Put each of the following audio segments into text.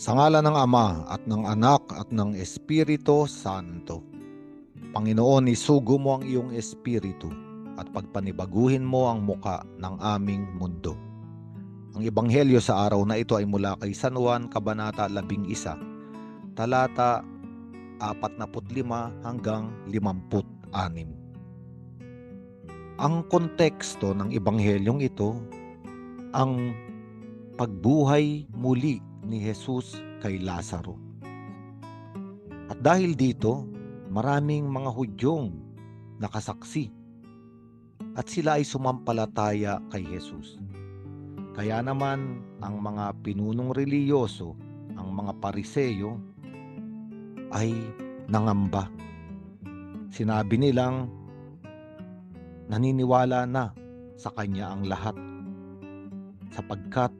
Sa ngala ng Ama at ng Anak at ng Espiritu Santo. Panginoon, isugo mo ang iyong Espiritu at pagpanibaguhin mo ang muka ng aming mundo. Ang ebanghelyo sa araw na ito ay mula kay San Juan, Kabanata 11, talata 45 hanggang 56. Ang konteksto ng ebanghelyong ito, ang pagbuhay muli ni Jesus kay Lazaro. At dahil dito, maraming mga Hudyong nakasaksi at sila ay sumampalataya kay Jesus. Kaya naman ang mga pinunong reliyoso, ang mga pariseyo ay nangamba. Sinabi nilang naniniwala na sa kanya ang lahat sapagkat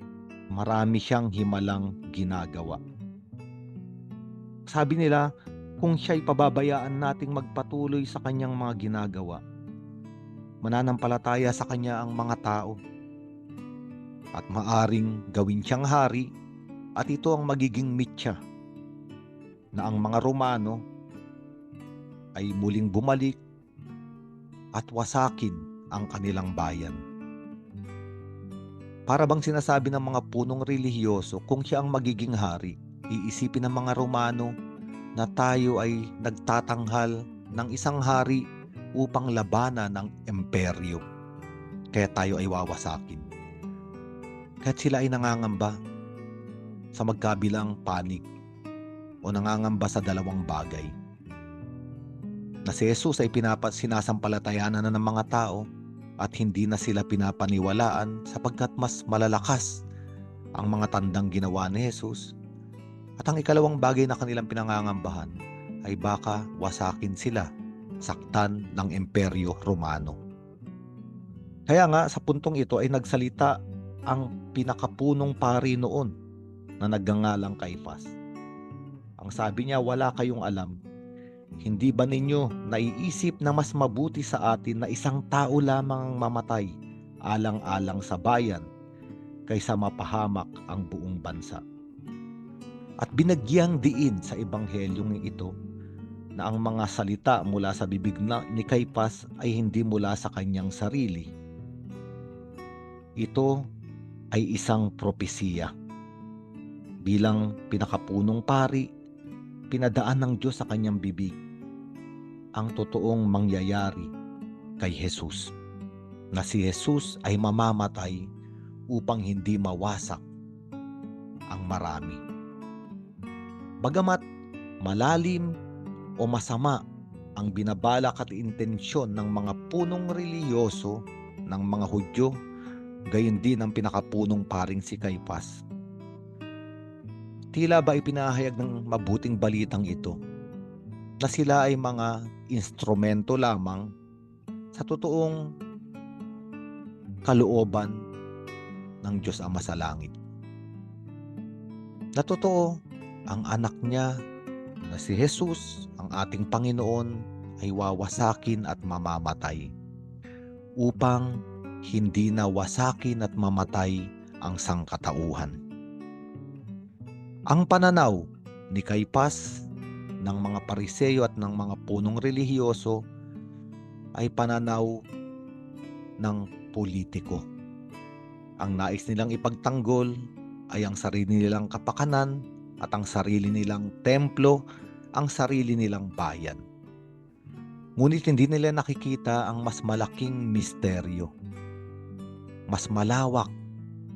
marami siyang himalang ginagawa. Sabi nila, kung siya'y pababayaan nating magpatuloy sa kanyang mga ginagawa, mananampalataya sa kanya ang mga tao at maaring gawin siyang hari at ito ang magiging mitya na ang mga Romano ay muling bumalik at wasakin ang kanilang bayan. Para bang sinasabi ng mga punong relihiyoso kung siya ang magiging hari, iisipin ng mga Romano na tayo ay nagtatanghal ng isang hari upang labanan ng imperyo. Kaya tayo ay wawasakin. Kahit sila ay nangangamba sa magkabilang panig o nangangamba sa dalawang bagay. Na si Jesus ay pinapat sinasampalatayanan na ng mga tao at hindi na sila pinapaniwalaan sapagkat mas malalakas ang mga tandang ginawa ni Jesus. At ang ikalawang bagay na kanilang pinangangambahan ay baka wasakin sila, saktan ng Imperyo Romano. Kaya nga sa puntong ito ay nagsalita ang pinakapunong pari noon na nagngangalang Kaifas. Ang sabi niya, wala kayong alam hindi ba ninyo naiisip na mas mabuti sa atin na isang tao lamang mamatay alang-alang sa bayan kaysa mapahamak ang buong bansa? At binagyang diin sa ebanghelyong ito na ang mga salita mula sa bibig na ni Kaypas ay hindi mula sa kanyang sarili. Ito ay isang propesiya. Bilang pinakapunong pari, pinadaan ng Diyos sa kanyang bibig ang totoong mangyayari kay Jesus. Na si Jesus ay mamamatay upang hindi mawasak ang marami. Bagamat malalim o masama ang binabalak at intensyon ng mga punong reliyoso ng mga Hudyo, gayon din ang pinakapunong paring si Kaypas. Tila ba ipinahayag ng mabuting balitang ito na sila ay mga instrumento lamang sa totoong kalooban ng Diyos Ama sa langit. Na totoo, ang anak niya na si Jesus, ang ating Panginoon, ay wawasakin at mamamatay upang hindi na wasakin at mamatay ang sangkatauhan. Ang pananaw ni Kaypas ng mga pariseyo at ng mga punong relihiyoso ay pananaw ng politiko. Ang nais nilang ipagtanggol ay ang sarili nilang kapakanan at ang sarili nilang templo, ang sarili nilang bayan. Ngunit hindi nila nakikita ang mas malaking misteryo, mas malawak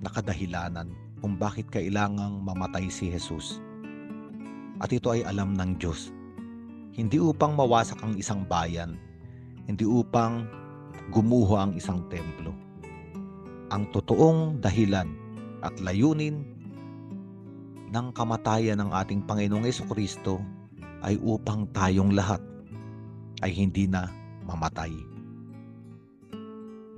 na kadahilanan kung bakit kailangang mamatay si Jesus at ito ay alam ng Diyos. Hindi upang mawasak ang isang bayan, hindi upang gumuho ang isang templo. Ang totoong dahilan at layunin ng kamatayan ng ating Panginoong Kristo ay upang tayong lahat ay hindi na mamatay.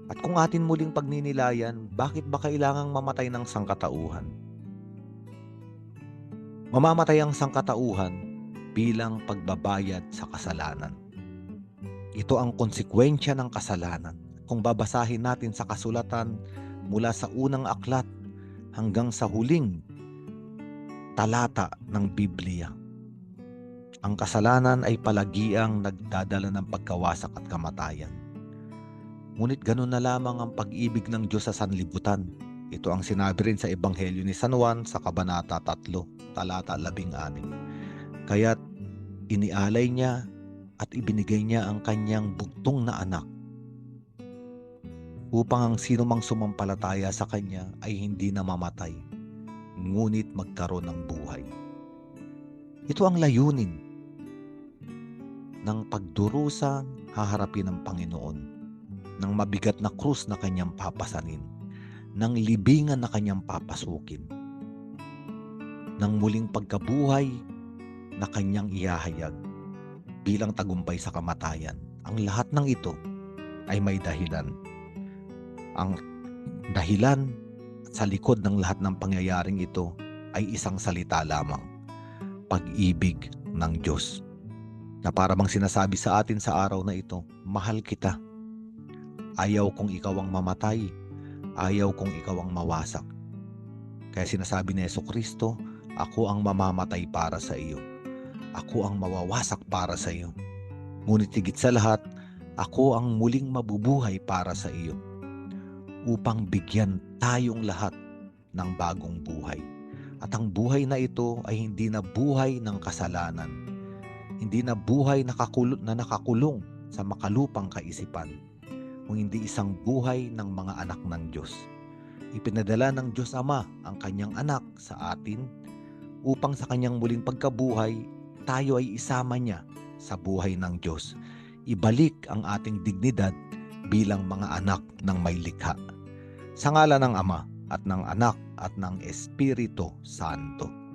At kung atin muling pagninilayan, bakit ba kailangang mamatay ng sangkatauhan? Mamamatay ang sangkatauhan bilang pagbabayad sa kasalanan. Ito ang konsekwensya ng kasalanan. Kung babasahin natin sa kasulatan mula sa unang aklat hanggang sa huling talata ng Biblia. Ang kasalanan ay palagiang nagdadala ng pagkawasak at kamatayan. Ngunit ganun na lamang ang pag-ibig ng Diyos sa sanlibutan. Ito ang sinabi rin sa Ebanghelyo ni San Juan sa Kabanata 3, talata 16. Kaya't inialay niya at ibinigay niya ang kanyang bugtong na anak upang ang sino mang sumampalataya sa kanya ay hindi na mamatay, ngunit magkaroon ng buhay. Ito ang layunin ng pagdurusang haharapin ng Panginoon, ng mabigat na krus na kanyang papasanin, ng libingan na kanyang papasukin, ng muling pagkabuhay na kanyang ihahayag bilang tagumpay sa kamatayan. Ang lahat ng ito ay may dahilan. Ang dahilan sa likod ng lahat ng pangyayaring ito ay isang salita lamang, pag-ibig ng Diyos. Na para bang sinasabi sa atin sa araw na ito, mahal kita. Ayaw kong ikaw ang mamatay, ayaw kong ikaw ang mawasak. Kaya sinasabi ni Yeso Kristo, ako ang mamamatay para sa iyo. Ako ang mawawasak para sa iyo. Ngunit higit sa lahat, ako ang muling mabubuhay para sa iyo upang bigyan tayong lahat ng bagong buhay. At ang buhay na ito ay hindi na buhay ng kasalanan. Hindi na buhay nakakulong, na nakakulong sa makalupang kaisipan. Kung hindi isang buhay ng mga anak ng Diyos. Ipinadala ng Diyos Ama ang kanyang anak sa atin upang sa kanyang muling pagkabuhay, tayo ay isama niya sa buhay ng Diyos. Ibalik ang ating dignidad bilang mga anak ng may likha. Sa ngala ng Ama at ng Anak at ng Espiritu Santo.